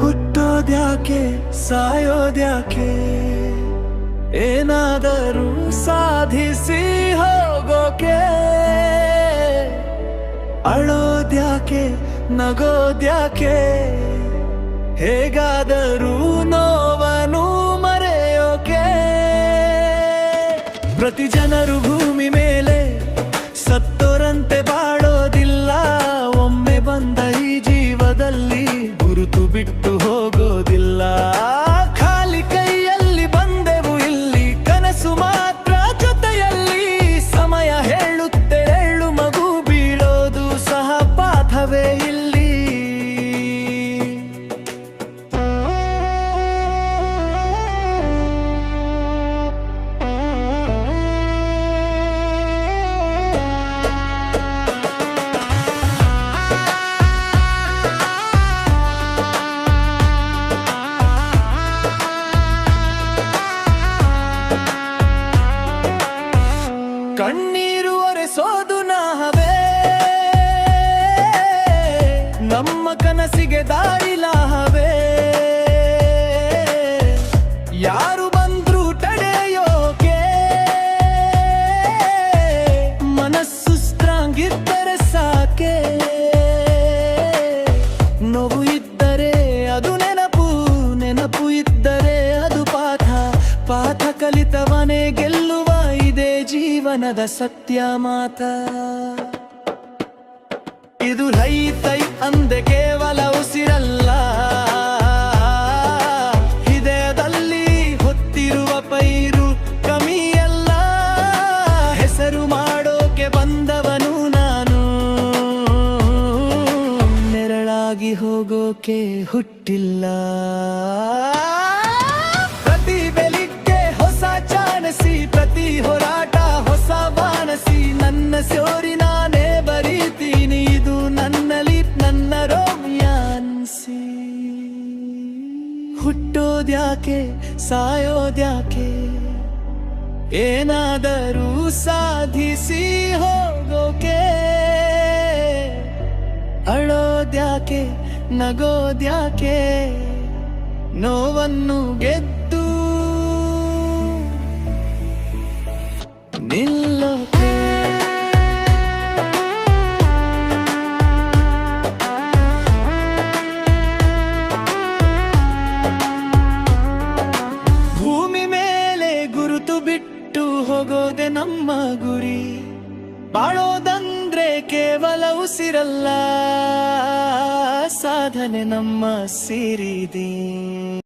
ಅಳೋದ್ಯಾಕೆ ಸಾಯೋದ್ಯಾಕೆ? ಏನಾದರೂ ಸಾಧಿಸಿ ಹೋಗೋಕೆ? ಅಳೋದ್ಯಾಕೆ ನಗೋದ್ಯಾಕೆ? ಹೇಗಾದರೂ ನೋವನು ಮರೆಯೋಕೆ? ಪ್ರತಿ ಜನರು ಕಣ್ಣೀರು ಒರೆಸೋದು ನಾವೇ. ನಮ್ಮ ಕನಸಿಗೆ ದಾರಿಲಾಹವೇ ಜೀವನದ ಸತ್ಯ ಮಾತ. ಇದು ರೈತೈ ಅಂದೆ ಕೇವಲ ಉಸಿರಲ್ಲ. ಹೃದಯದಲ್ಲಿ ಹೊತ್ತಿರುವ ಪೈರು ಕಮಿಯಲ್ಲ. ಹೆಸರು ಮಾಡೋಕೆ ಬಂದವನು ನಾನು. ನೆರಳಾಗಿ ಹೋಗೋಕೆ ಹುಟ್ಟಿಲ್ಲ. ಹುಟ್ಟೋದ್ಯಾಕೆ ಸಾಯೋದ್ಯಾಕೆ? ಏನಾದರೂ ಸಾಧಿಸಿ ಹೋಗೋಕೆ? ಅಳೋದ್ಯಾಕೆ ನಗೋದ್ಯಾಕೆ? ನೋವನ್ನು ಗೆದ್ದು ಹೋಗೋದೆ ನಮ್ಮ ಗುರಿ. ಬಾಳೋದಂದ್ರೆ ಕೇವಲ ಉಸಿರಲ್ಲ. ಸಾಧನೆ ನಮ್ಮ ಸಿರಿದಿ.